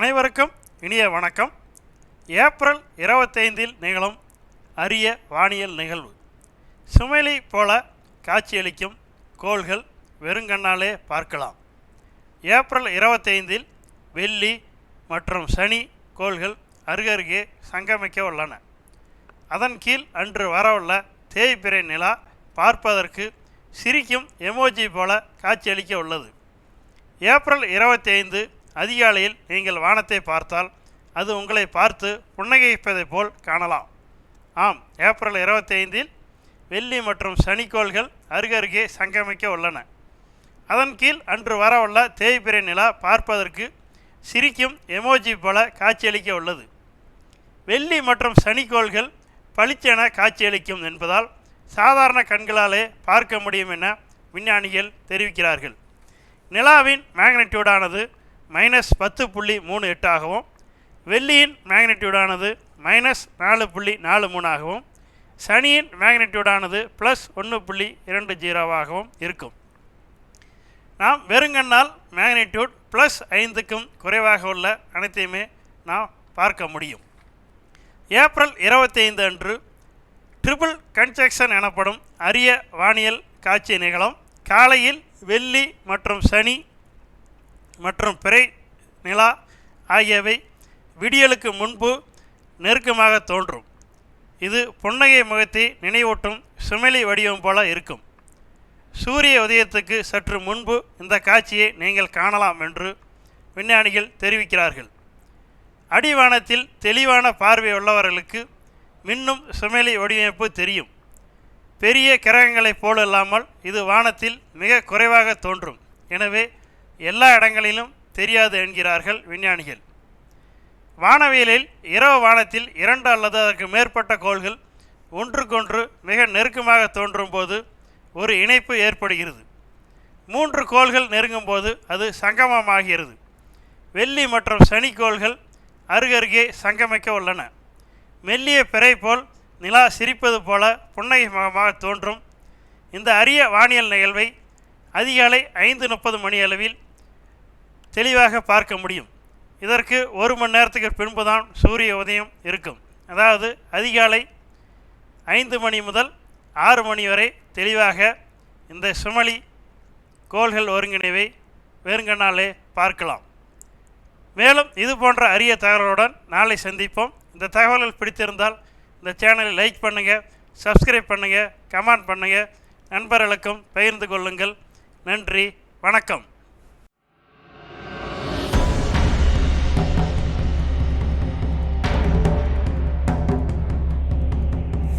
அனைவருக்கும் இனிய வணக்கம். ஏப்ரல் இருபத்தைந்தில் நிகழும் அரிய வானியல் நிகழ்வு. சுமையிலை போல காட்சியளிக்கும் கோள்கள் வெறுங்கண்ணாலே பார்க்கலாம். ஏப்ரல் இருபத்தைந்தில் வெள்ளி மற்றும் சனி கோள்கள் அருகருகே சங்கமிக்க உள்ளன. அதன் கீழ் அன்று வரவுள்ள தேய்பிரை நிலா பார்ப்பதற்கு சிரிக்கும் எமோஜி போல காட்சியளிக்க உள்ளது. ஏப்ரல் இருபத்தி ஐந்து அதிகாலையில் நீங்கள் வானத்தை பார்த்தால் அது உங்களை பார்த்து புன்னகைப்பதைப் போல் காணலாம். ஆம் ஏப்ரல் இருபத்தைந்தில் வெள்ளி மற்றும் சனிக்கோள்கள் அருகருகே சங்கமிக்க உள்ளன. அதன் கீழ் அன்று வரவுள்ள தேய்பிரை நிலா பார்ப்பதற்கு சிரிக்கும் எமோஜி போல காட்சியளிக்க உள்ளது. வெள்ளி மற்றும் சனிக்கோள்கள் பளிச்சென காட்சியளிக்கும் என்பதால் சாதாரண கண்களாலே பார்க்க முடியும் என விஞ்ஞானிகள் தெரிவிக்கிறார்கள். நிலாவின் மேக்னெட்டியூடானது மைனஸ் பத்து புள்ளி மூணு எட்டாகவும் வெள்ளியின் மேக்னெட்டியூடானது மைனஸ் நாலு புள்ளி நாலு மூணாகவும் சனியின் மேக்னெட்டியூடானது ப்ளஸ் ஒன்று புள்ளி இரண்டு ஜீரோவாகவும் இருக்கும். நாம் வெறுங்கண்ணால் மேக்னிடியூட் ப்ளஸ் ஐந்துக்கும் குறைவாக உள்ள அனைத்தையுமே நாம் பார்க்க முடியும். ஏப்ரல் இருபத்தைந்து அன்று ட்ரிபிள் கன்ஜெக்ஷன் எனப்படும் அரிய வானியல் காட்சி நிகழும். காலையில் வெள்ளி மற்றும் சனி மற்றும் பிறை நிலா ஆகியவை விடியலுக்கு முன்பு நெருக்கமாக தோன்றும். இது புன்னகை முகத்தை நினைவூட்டும் சுமெலி வடிவம் போல இருக்கும். சூரிய உதயத்துக்கு சற்று முன்பு இந்த காட்சியை நீங்கள் காணலாம் என்று விஞ்ஞானிகள் தெரிவிக்கிறார்கள். அடிவானத்தில் தெளிவான பார்வை உள்ளவர்களுக்கு மின்னும் சுமெலி வடிவமைப்பு தெரியும். பெரிய கிரகங்களைப் போலல்லாமல் இது வானத்தில் மிக குறைவாக தோன்றும். எனவே எல்லா இடங்களிலும் தெரியாது என்கிறார்கள் விஞ்ஞானிகள். வானவியலில் இரவு வானத்தில் இரண்டு அல்லது அதற்கு மேற்பட்ட கோள்கள் ஒன்றுக்கொன்று மிக நெருக்கமாக தோன்றும் போது ஒரு இணைப்பு ஏற்படுகிறது. மூன்று கோள்கள் நெருங்கும் போது அது சங்கமமாகிறது. வெள்ளி மற்றும் சனி கோள்கள் அருகருகே சங்கமிக்க உள்ளன. மெல்லிய பிறை போல் நிலா சிரிப்பது போல புன்னகமாக தோன்றும். இந்த அரிய வானியல் நிகழ்வை அதிகாலை ஐந்து முப்பது மணி அளவில் தெளிவாக பார்க்க முடியும். இதற்கு ஒரு மணி நேரத்துக்கு பின்பு தான் சூரிய உதயம் இருக்கும். அதாவது அதிகாலை ஐந்து மணி முதல் ஆறு மணி வரை தெளிவாக இந்த சுமளி கோள்கள் ஒருங்கிணைவை வேறுங்கனாலே பார்க்கலாம். மேலும் இது போன்ற அரிய தகவலுடன் நாளை சந்திப்போம். இந்த தகவல்கள் பிடித்திருந்தால் இந்த சேனலை லைக் பண்ணுங்கள் சப்ஸ்கிரைப் பண்ணுங்கள் கமெண்ட் பண்ணுங்கள் நண்பர்களுக்கும் பகிர்ந்து கொள்ளுங்கள். நன்றி வணக்கம்.